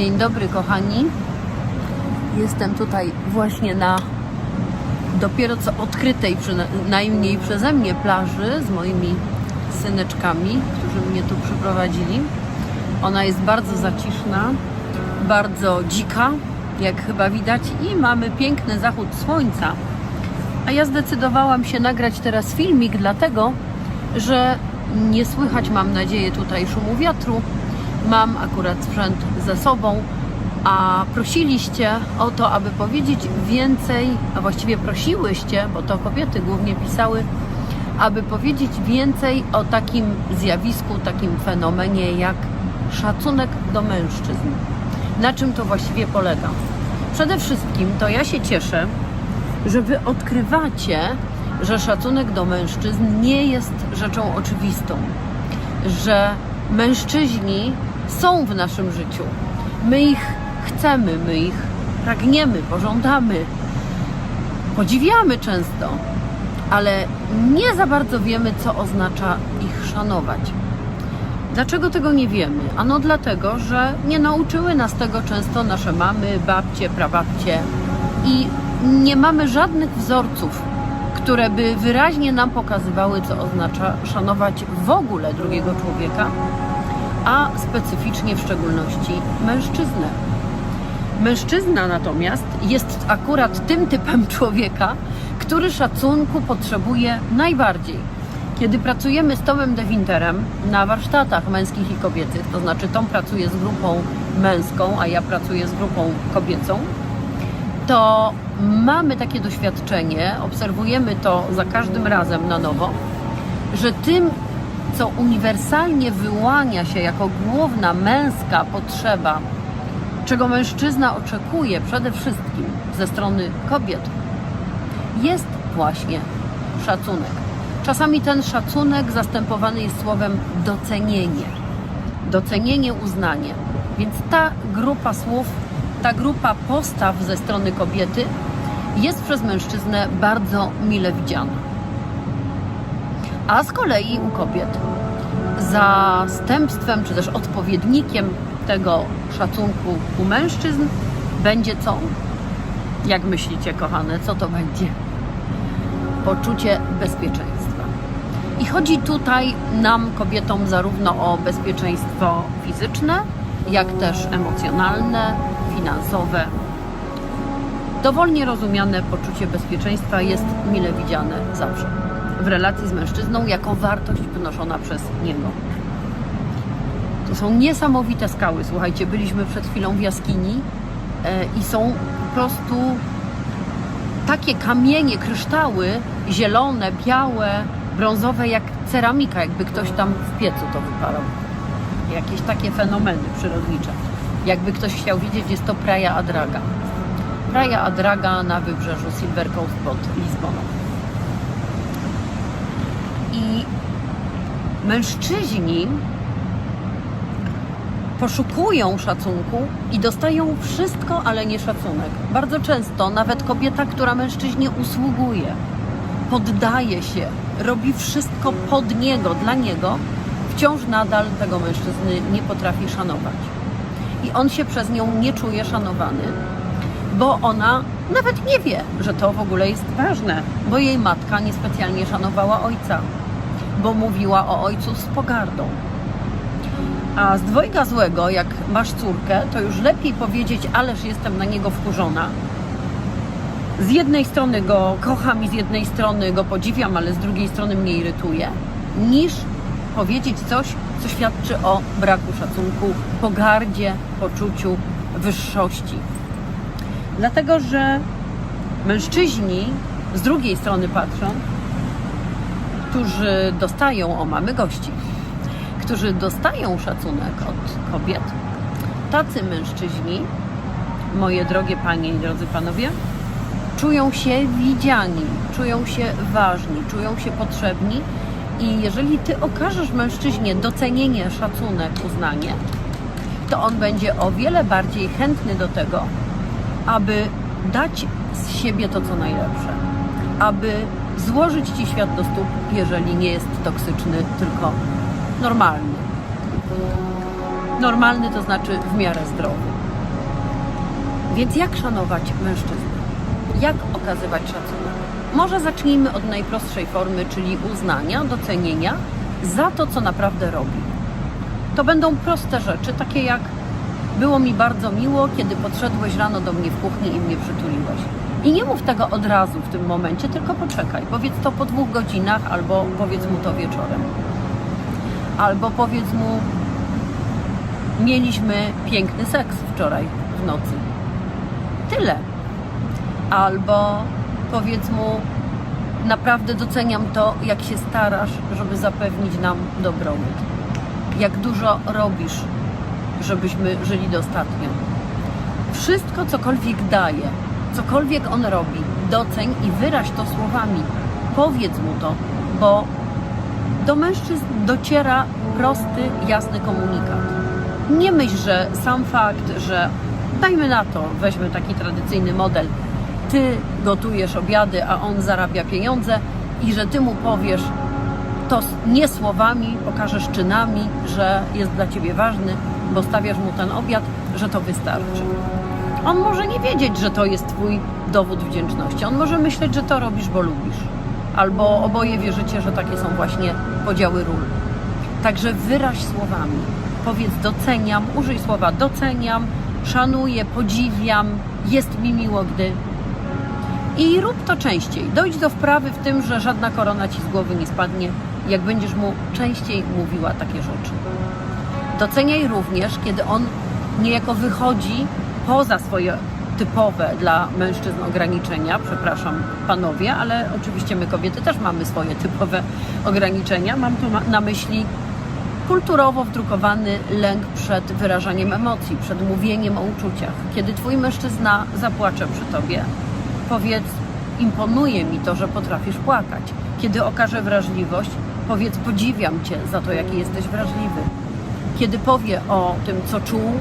Dzień dobry, kochani. Jestem tutaj właśnie na dopiero co odkrytej, przynajmniej przeze mnie, plaży z moimi syneczkami, którzy mnie tu przyprowadzili. Ona jest bardzo zaciszna, bardzo dzika, jak chyba widać, i mamy piękny zachód słońca. A ja zdecydowałam się nagrać teraz filmik, dlatego że nie słychać, mam nadzieję, tutaj szumu wiatru. Mam akurat sprzęt ze sobą, a prosiliście o to, aby powiedzieć więcej, a właściwie prosiłyście, bo to kobiety głównie pisały, aby powiedzieć więcej o takim zjawisku, takim fenomenie jak szacunek do mężczyzn. Na czym to właściwie polega? Przede wszystkim to ja się cieszę, że wy odkrywacie, że szacunek do mężczyzn nie jest rzeczą oczywistą, że mężczyźni są w naszym życiu. My ich chcemy, my ich pragniemy, pożądamy, podziwiamy często, ale nie za bardzo wiemy, co oznacza ich szanować. Dlaczego tego nie wiemy? Ano dlatego, że nie nauczyły nas tego często nasze mamy, babcie, prababcie i nie mamy żadnych wzorców, które by wyraźnie nam pokazywały, co oznacza szanować w ogóle drugiego człowieka, a specyficznie w szczególności mężczyznę. Mężczyzna natomiast jest akurat tym typem człowieka, który szacunku potrzebuje najbardziej. Kiedy pracujemy z Tomem De Winterem na warsztatach męskich i kobiecych, to znaczy Tom pracuje z grupą męską, a ja pracuję z grupą kobiecą, to mamy takie doświadczenie, obserwujemy to za każdym razem na nowo, że tym, co uniwersalnie wyłania się jako główna męska potrzeba, czego mężczyzna oczekuje przede wszystkim ze strony kobiet, jest właśnie szacunek. Czasami ten szacunek zastępowany jest słowem docenienie. Docenienie, uznanie. Więc ta grupa słów, ta grupa postaw ze strony kobiety jest przez mężczyznę bardzo mile widziana. A z kolei u kobiet zastępstwem czy też odpowiednikiem tego szacunku u mężczyzn będzie co? Jak myślicie, kochane, co to będzie? Poczucie bezpieczeństwa. I chodzi tutaj nam, kobietom, zarówno o bezpieczeństwo fizyczne, jak też emocjonalne, finansowe. Dowolnie rozumiane poczucie bezpieczeństwa jest mile widziane zawsze w relacji z mężczyzną jako wartość wynoszona przez niego. To są niesamowite skały. Słuchajcie, byliśmy przed chwilą w jaskini e, i są po prostu takie kamienie, kryształy, zielone, białe, brązowe, jak ceramika, jakby ktoś tam w piecu to wypalał. Jakieś takie fenomeny przyrodnicze. Jakby ktoś chciał wiedzieć, jest to Praia Adraga. Praia Adraga na wybrzeżu Silver Coast pod Lizboną. I mężczyźni poszukują szacunku i dostają wszystko, ale nie szacunek. Bardzo często nawet kobieta, która mężczyźnie usługuje, poddaje się, robi wszystko pod niego, dla niego, wciąż nadal tego mężczyzny nie potrafi szanować. I on się przez nią nie czuje szanowany, bo ona nawet nie wie, że to w ogóle jest ważne, bo jej matka niespecjalnie szanowała ojca, bo mówiła o ojcu z pogardą. A z dwojga złego, jak masz córkę, to już lepiej powiedzieć, ależ jestem na niego wkurzona. Z jednej strony go kocham i z jednej strony go podziwiam, ale z drugiej strony mnie irytuje, niż powiedzieć coś, co świadczy o braku szacunku, pogardzie, poczuciu wyższości. Dlatego, że mężczyźni, z drugiej strony patrzą, którzy dostają, o mamy gości, którzy dostają szacunek od kobiet, tacy mężczyźni, moje drogie panie i drodzy panowie, czują się widziani, czują się ważni, czują się potrzebni i jeżeli ty okażesz mężczyźnie docenienie, szacunek, uznanie, to on będzie o wiele bardziej chętny do tego, aby dać z siebie to, co najlepsze, aby złożyć ci świat do stóp, jeżeli nie jest toksyczny, tylko normalny. Normalny to znaczy w miarę zdrowy. Więc jak szanować mężczyznę? Jak okazywać szacunek? Może zacznijmy od najprostszej formy, czyli uznania, docenienia za to, co naprawdę robi. To będą proste rzeczy, takie jak było mi bardzo miło, kiedy podszedłeś rano do mnie w kuchni i mnie przytuliłeś. I nie mów tego od razu w tym momencie, tylko poczekaj. Powiedz to po dwóch godzinach, albo powiedz mu to wieczorem. Albo powiedz mu, mieliśmy piękny seks wczoraj w nocy. Tyle. Albo powiedz mu, naprawdę doceniam to, jak się starasz, żeby zapewnić nam dobrobyt. Jak dużo robisz, żebyśmy żyli dostatnio. Wszystko, cokolwiek daje, cokolwiek on robi, doceń i wyraź to słowami. Powiedz mu to, bo do mężczyzn dociera prosty, jasny komunikat. Nie myśl, że sam fakt, że dajmy na to, weźmy taki tradycyjny model, ty gotujesz obiady, a on zarabia pieniądze i że ty mu powiesz to nie słowami, pokażesz czynami, że jest dla ciebie ważny, bo stawiasz mu ten obiad, że to wystarczy. On może nie wiedzieć, że to jest twój dowód wdzięczności. On może myśleć, że to robisz, bo lubisz. Albo oboje wierzycie, że takie są właśnie podziały ról. Także wyraź słowami. Powiedz doceniam, użyj słowa doceniam, szanuję, podziwiam, jest mi miło, gdy. I rób to częściej. Dojdź do wprawy w tym, że żadna korona ci z głowy nie spadnie, jak będziesz mu częściej mówiła takie rzeczy. Doceniaj również, kiedy on niejako wychodzi poza swoje typowe dla mężczyzn ograniczenia, przepraszam panowie, ale oczywiście my kobiety też mamy swoje typowe ograniczenia. Mam tu na myśli kulturowo wdrukowany lęk przed wyrażaniem emocji, przed mówieniem o uczuciach. Kiedy twój mężczyzna zapłacze przy tobie, powiedz, imponuje mi to, że potrafisz płakać. Kiedy okaże wrażliwość, powiedz, podziwiam cię za to, jaki jesteś wrażliwy. Kiedy powie o tym, co czuł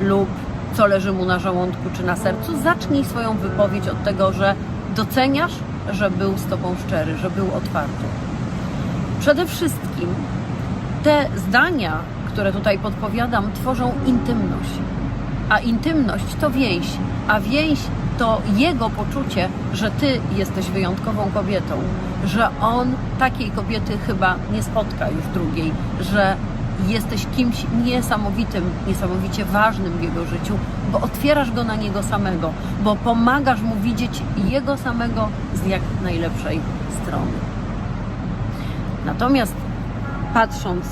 lub co leży mu na żołądku czy na sercu, zacznij swoją wypowiedź od tego, że doceniasz, że był z tobą szczery, że był otwarty. Przede wszystkim te zdania, które tutaj podpowiadam, tworzą intymność. A intymność to więź, a więź to jego poczucie, że ty jesteś wyjątkową kobietą, że on takiej kobiety chyba nie spotka już drugiej, że jesteś kimś niesamowitym, niesamowicie ważnym w jego życiu, bo otwierasz go na niego samego, bo pomagasz mu widzieć jego samego z jak najlepszej strony. Natomiast patrząc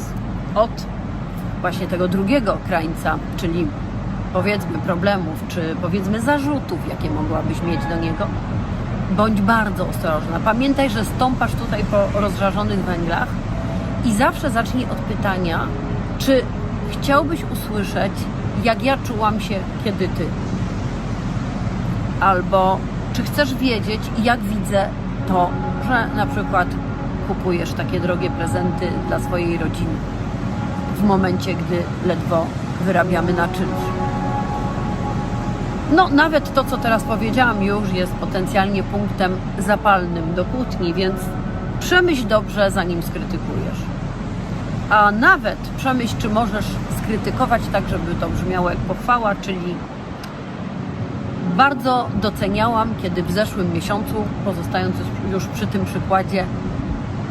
od właśnie tego drugiego krańca, czyli powiedzmy problemów, czy powiedzmy zarzutów, jakie mogłabyś mieć do niego, bądź bardzo ostrożna. Pamiętaj, że stąpasz tutaj po rozżarzonych węglach i zawsze zacznij od pytania, czy chciałbyś usłyszeć, jak ja czułam się, kiedy ty? Albo czy chcesz wiedzieć, jak widzę to, że na przykład kupujesz takie drogie prezenty dla swojej rodziny w momencie, gdy ledwo wyrabiamy na czynsz. No, nawet to, co teraz powiedziałam, już jest potencjalnie punktem zapalnym do kłótni, więc przemyśl dobrze, zanim skrytykujesz. A nawet przemyśl, czy możesz skrytykować tak, żeby to brzmiało jak pochwała, czyli bardzo doceniałam, kiedy w zeszłym miesiącu, pozostając już przy tym przykładzie,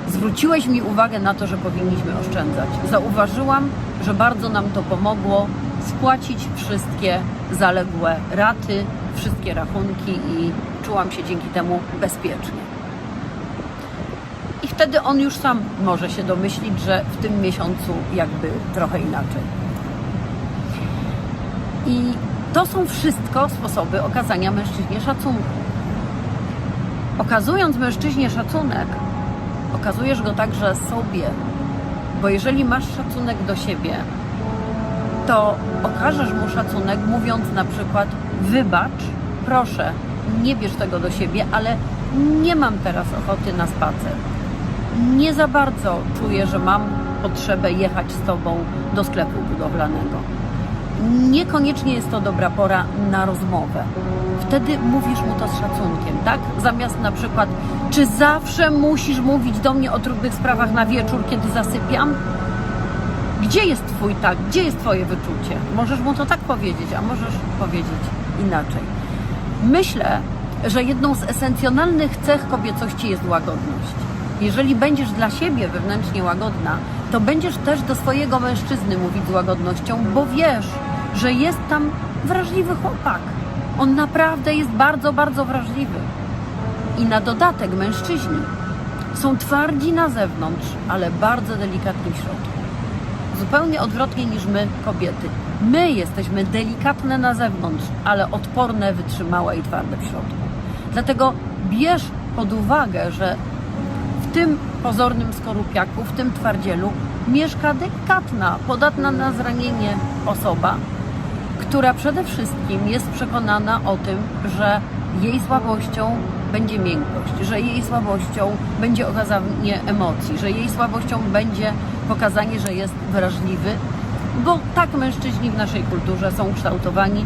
zwróciłeś mi uwagę na to, że powinniśmy oszczędzać. Zauważyłam, że bardzo nam to pomogło spłacić wszystkie zaległe raty, wszystkie rachunki i czułam się dzięki temu bezpiecznie. Wtedy on już sam może się domyślić, że w tym miesiącu jakby trochę inaczej. I to są wszystko sposoby okazania mężczyźnie szacunku. Okazując mężczyźnie szacunek, okazujesz go także sobie, bo jeżeli masz szacunek do siebie, to okażesz mu szacunek mówiąc na przykład wybacz, proszę, nie bierz tego do siebie, ale nie mam teraz ochoty na spacer. Nie za bardzo czuję, że mam potrzebę jechać z tobą do sklepu budowlanego. Niekoniecznie jest to dobra pora na rozmowę. Wtedy mówisz mu to z szacunkiem, tak? Zamiast na przykład, czy zawsze musisz mówić do mnie o trudnych sprawach na wieczór, kiedy zasypiam? Gdzie jest twój tak? Gdzie jest twoje wyczucie? Możesz mu to tak powiedzieć, a możesz powiedzieć, inaczej. Myślę, że jedną z esencjonalnych cech kobiecości jest łagodność. Jeżeli będziesz dla siebie wewnętrznie łagodna, to będziesz też do swojego mężczyzny mówić z łagodnością, bo wiesz, że jest tam wrażliwy chłopak. On naprawdę jest bardzo, bardzo wrażliwy. I na dodatek mężczyźni są twardzi na zewnątrz, ale bardzo delikatni w środku. Zupełnie odwrotnie niż my, kobiety. My jesteśmy delikatne na zewnątrz, ale odporne, wytrzymałe i twarde w środku. Dlatego bierz pod uwagę, że w tym pozornym skorupiaku, w tym twardzielu mieszka delikatna, podatna na zranienie osoba, która przede wszystkim jest przekonana o tym, że jej słabością będzie miękkość, że jej słabością będzie okazanie emocji, że jej słabością będzie pokazanie, że jest wrażliwy, bo tak mężczyźni w naszej kulturze są kształtowani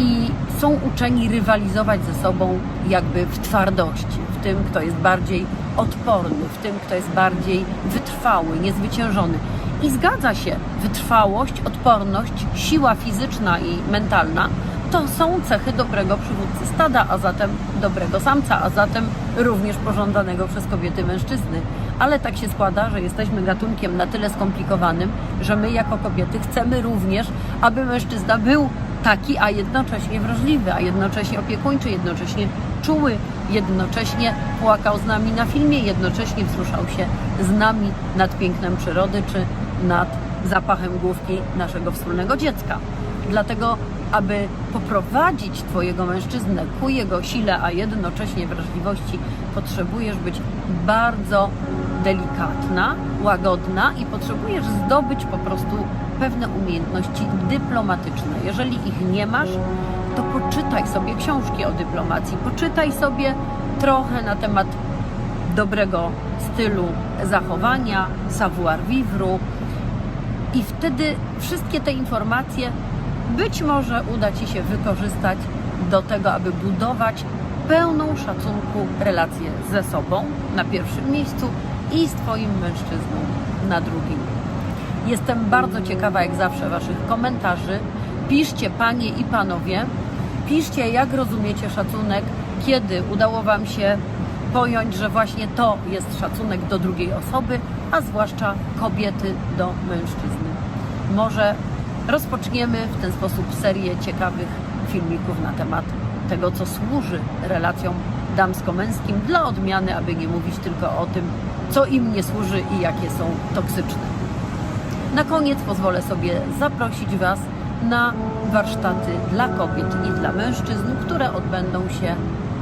i są uczeni rywalizować ze sobą jakby w twardości, w tym, kto jest bardziej odporny, w tym, kto jest bardziej wytrwały, niezwyciężony. I zgadza się, wytrwałość, odporność, siła fizyczna i mentalna to są cechy dobrego przywódcy stada, a zatem dobrego samca, a zatem również pożądanego przez kobiety mężczyzny. Ale tak się składa, że jesteśmy gatunkiem na tyle skomplikowanym, że my jako kobiety chcemy również, aby mężczyzna był taki, a jednocześnie wrażliwy, a jednocześnie opiekuńczy, jednocześnie czuły, jednocześnie płakał z nami na filmie, jednocześnie wzruszał się z nami nad pięknem przyrody czy nad zapachem główki naszego wspólnego dziecka. Dlatego, aby poprowadzić Twojego mężczyznę ku jego sile, a jednocześnie wrażliwości, potrzebujesz być bardzo delikatna, łagodna i potrzebujesz zdobyć po prostu pewne umiejętności dyplomatyczne. Jeżeli ich nie masz, to poczytaj sobie książki o dyplomacji, poczytaj sobie trochę na temat dobrego stylu zachowania, savoir vivre i wtedy wszystkie te informacje być może uda Ci się wykorzystać do tego, aby budować pełną szacunku relację ze sobą na pierwszym miejscu i z Twoim mężczyzną na drugim. Jestem bardzo ciekawa, jak zawsze, Waszych komentarzy. Piszcie, Panie i Panowie, piszcie, jak rozumiecie szacunek, kiedy udało Wam się pojąć, że właśnie to jest szacunek do drugiej osoby, a zwłaszcza kobiety do mężczyzny. Może rozpoczniemy w ten sposób serię ciekawych filmików na temat tego, co służy relacjom damsko-męskim, dla odmiany, aby nie mówić tylko o tym, co im nie służy i jakie są toksyczne. Na koniec pozwolę sobie zaprosić Was na warsztaty dla kobiet i dla mężczyzn, które odbędą się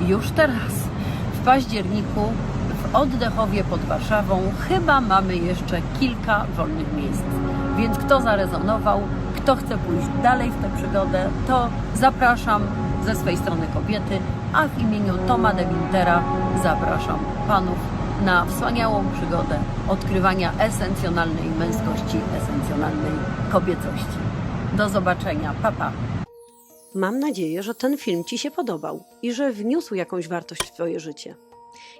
już teraz. W październiku w Oddechowie pod Warszawą chyba mamy jeszcze kilka wolnych miejsc. Więc kto zarezonował, kto chce pójść dalej w tę przygodę, to zapraszam ze swej strony kobiety, a w imieniu Toma de Wintera zapraszam panów na wspaniałą przygodę odkrywania esencjonalnej męskości, esencjonalnej kobiecości. Do zobaczenia. Pa, pa. Mam nadzieję, że ten film Ci się podobał i że wniósł jakąś wartość w Twoje życie.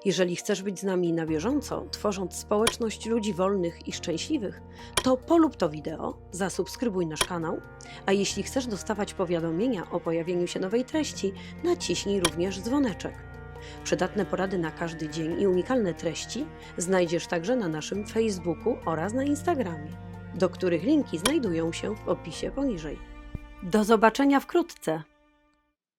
Jeżeli chcesz być z nami na bieżąco, tworząc społeczność ludzi wolnych i szczęśliwych, to polub to wideo, zasubskrybuj nasz kanał, a jeśli chcesz dostawać powiadomienia o pojawieniu się nowej treści, naciśnij również dzwoneczek. Przydatne porady na każdy dzień i unikalne treści znajdziesz także na naszym Facebooku oraz na Instagramie, do których linki znajdują się w opisie poniżej. Do zobaczenia wkrótce!